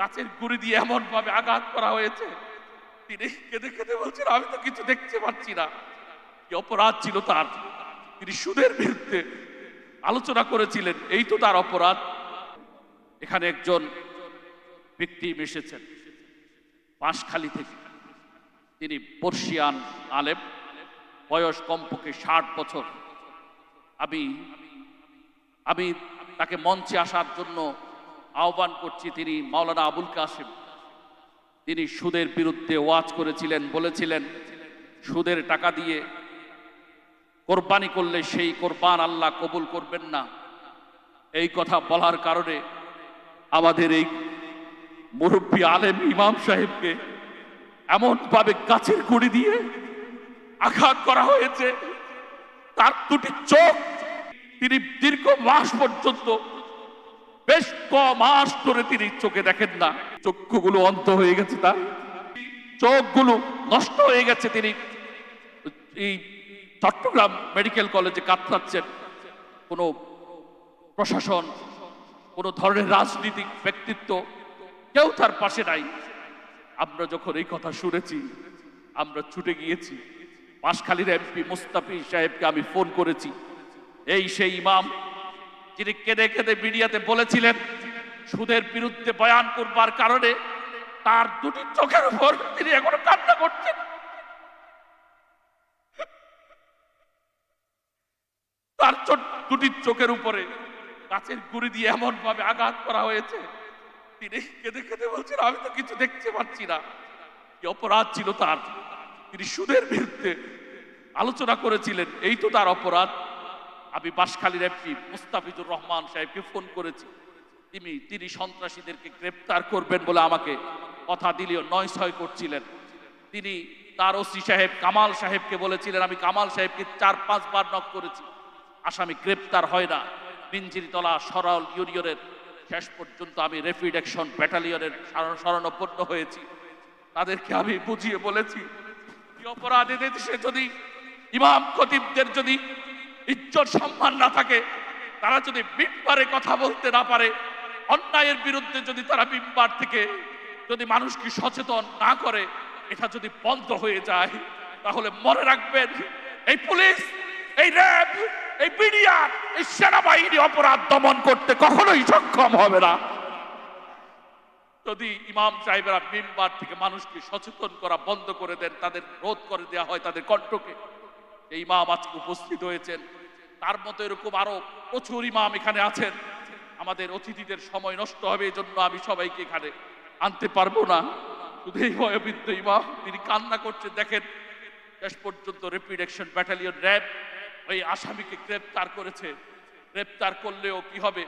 গাছের গুড়ি দিয়ে এমন ভাবে আঘাত করা হয়েছে। তিনি কেঁদে কেঁদে বলছেন, আমি তো কিছু দেখতে পাচ্ছি না। কি অপরাধ ছিল তার? তিনি সুদের বিরুদ্ধে আলোচনা করেছিলেন, এই তো তার অপরাধ। এখানে একজন ব্যক্তি এসেছেন পাঁশখালী থেকে। তিনি পর্শিয়ান আলেম, বয়স কমপক্ষে ষাট বছর। আমি আমি তাকে মঞ্চে আসার জন্য আহ্বান করছি তিনি মাওলানা আবুল কাসিম তিনি সুদের বিরুদ্ধে ওয়াজ করেছিলেন, বলেছিলেন, সুদের টাকা দিয়ে কোরবানি করলে সেই কোরবান আল্লাহ কবুল করবেন না। এই কথা বলার কারণে আমাদের এই মুরব্বী আলেম ইমাম সাহেবকে এমনভাবে গাছের গুড়ি দিয়ে আঘাত করা হয়েছে। তার দুটি চোখ তিনি দীর্ঘ মাস পর্যন্ত বেশ ক মাস ধরে তিনি চোখে দেখেন না। চক্ষুগুলো অন্ত হয়ে গেছে তার। চোখগুলো নষ্ট হয়ে গেছে তিনি। এই চট্টগ্রাম মেডিকেল কলেজে কাতরাচ্ছেন। কোনো প্রশাসন, কোনো ধরনের রাজনীতিক ব্যক্তিত্ব কেউ তার পাশে নাই। আমরা যখন এই কথা শুনেছি, আমরা ছুটে গিয়েছি। পাশখালীর এমপি মুস্তাফি সাহেবকে আমি ফোন করেছি। এই সেই ইমাম যিনি কেঁদে কেঁদে মিডিয়াতে বলেছিলেন, সুদের বিরুদ্ধে বয়ান করবার কারণে তার দুটি চোখের উপর তিনি এখনও কান্না করছেন। তার দুটি চোখের উপরে গাছের গুড়ি দিয়ে এমন ভাবে আঘাত করা হয়েছে, তিনি কেঁদে কেঁদে বলছেন, আমি তো কিছু দেখতে পাচ্ছি না। কি অপরাধ ছিল তার? তিনি সুদের বিরুদ্ধে আলোচনা করেছিলেন, এই তো তার অপরাধ। আমি বাসখালীর এমপি মুস্তাফিজুর রহমান সাহেবকে ফোন করেছি। তিনি তিনি সন্ত্রাসীদেরকে গ্রেপ্তার করবেন বলে আমাকে কথা দিলেও নয় ছয় করছিলেন। তিনি তার ওসি সাহেব কামাল সাহেবকে বলেছিলেন, আমি কামাল সাহেবকে চার পাঁচবার নক করেছি। আসামি গ্রেপ্তার হয় না। বিঞ্জিরিতলা সরল ইউনিয়নের শেষ পর্যন্ত আমি রেপিড অ্যাকশন ব্যাটালিয়নের শরণাপন্ন হয়েছি। তাদেরকে আমি বুঝিয়ে বলেছি, কি অপরাধ এদের? দেশে যদি ইমাম খতিবদের যদি ইজ্জত সম্মান না থাকে, তারা যদি মিম্বারে কথা বলতে না পারে, অন্যায়ের বিরুদ্ধে যদি তারা মিম্বার থেকে যদি মানুষকে সচেতন না করে, এটা যদি বন্ধ হয়ে যায়, তাহলে মনে রাখবেন, এই পুলিশ, এই র্যাব, এই বিডিআর এই সেনাবাহিনী অপরাধ দমন করতে কখনোই সক্ষম হবে না। যদি ইমাম সাহেবেরা মিম্বার থেকে মানুষকে সচেতন করা বন্ধ করে দেন, তাদের রোধ করে দেওয়া হয় তাদের কণ্ঠকে। এই ইমাম আজকে উপস্থিত হয়েছেন। তার মতো এরকম আরও প্রচুর ইমাম এখানে আছেন। আমাদের অতিথিদের সময় নষ্ট হবে এই জন্য আমি সবাইকে এখানে আনতে পারব না। শুধু এই বয়োবৃদ্ধ ইমাম, তিনি কান্না করছেন। দেখেন, শেষ পর্যন্ত রেপিড অ্যাকশন ব্যাটালিয়ন র্যাব ওই আসামিকে গ্রেপ্তার করেছে। গ্রেপ্তার করলেও কি হবে?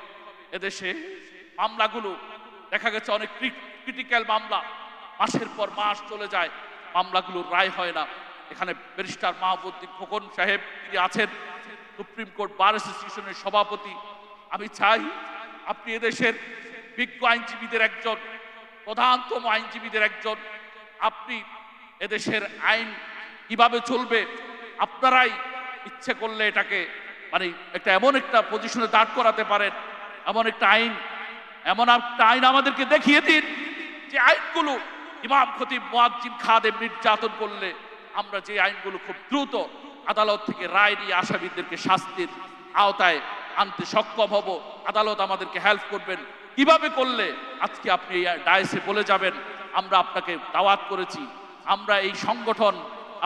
এদেশে মামলাগুলো দেখা গেছে অনেক ক্রিটিক্যাল মামলা। মাসের পর মাস চলে যায়, মামলাগুলোর রায় হয় না। এখানে ব্যারিস্টার মাহবুদ্দিন খোকন সাহেব তিনি আছেন, সুপ্রিম কোর্ট বার অ্যাসোসিয়েশনের সভাপতি। আমি চাই আপনি এদেশের বিজ্ঞ আইনজীবীদের একজন, প্রধানতম আইনজীবীদের একজন। আপনি এদেশের আইন কীভাবে চলবে, আপনারাই ইচ্ছে করলে এটাকে মানে একটা এমন একটা পজিশনে দাঁড় করাতে পারেন, এমন একটা আইন, এমন একটা আইন আমাদেরকে দেখিয়ে দিন যে আইনগুলো ইমাম খতিব মুয়াজ্জিন খাদেম নির্যাতন করলে আমরা যে আইনগুলো খুব দ্রুত আদালত থেকে রায় নিয়ে আসামিদেরকে শাস্তির আওতায় আনতে সক্ষম হব, আদালত আমাদেরকে হেল্প করবেন। কীভাবে করলে? আজকে আপনি ডায়েসে বলে যাবেন, আমরা আপনাকে দাওয়াত করেছি। আমরা এই সংগঠন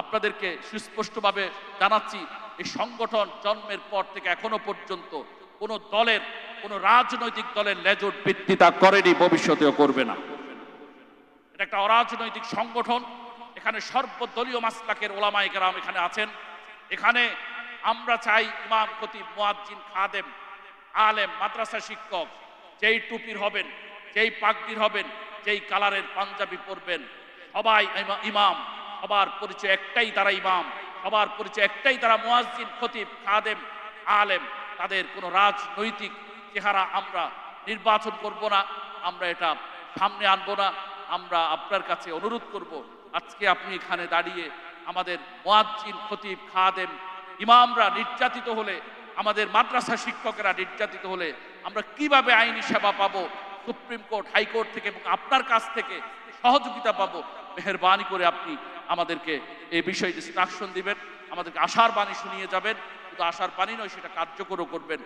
আপনাদেরকে সুস্পষ্টভাবে জানাচ্ছি, এই সংগঠন জন্মের পর থেকে এখনও পর্যন্ত কোনো দলের, কোনো রাজনৈতিক দলের লেজট ভিত্তিতা করেনি, ভবিষ্যতেও করবে না। এটা একটা অরাজনৈতিক সংগঠন এখানে সর্বদলীয় মাসলাকের ওলামাই কেরাম এখানে আছেন। এখানে আমরা চাই ইমাম খতিব মুয়াজ্জিন খাদেম, আলেম, মাদ্রাসা শিক্ষক, যেই টুপির হবেন, যেই পাগড়ির হবেন, যেই কালারের পাঞ্জাবি পরবেন, সবাই ইমা- ইমাম, সবার পরিচয় একটাই তারা ইমাম, সবার পরিচয় একটাই তারা মুয়াজ্জিন, খতিব, খাদেম, আলেম, তাদের কোনো রাজনৈতিক চেহারা আমরা নির্বাচন করব না, আমরা এটা সামনে আনব না, আমরা আপনার কাছে অনুরোধ করব আজকে আপনি এখানে দাঁড়িয়ে আমাদের মুয়াজ্জিন খতিব খাদেম ইমামরা নির্যাতিত হলে, আমাদের মাদ্রাসা শিক্ষকেরা নির্যাতিত হলে আমরা কীভাবে আইনি সেবা পাবো? সুপ্রিম কোর্ট হাইকোর্ট থেকে এবং আপনার কাছ থেকে সহযোগিতা পাবো? মেহরবানি করে আপনি আমাদেরকে এই বিষয়ে ইনস্ট্রাকশন দিবেন, আমাদেরকে আশার বাণী শুনিয়ে যাবেন। শুধু আশার বাণী নয়, সেটা কার্যকরও করবেন।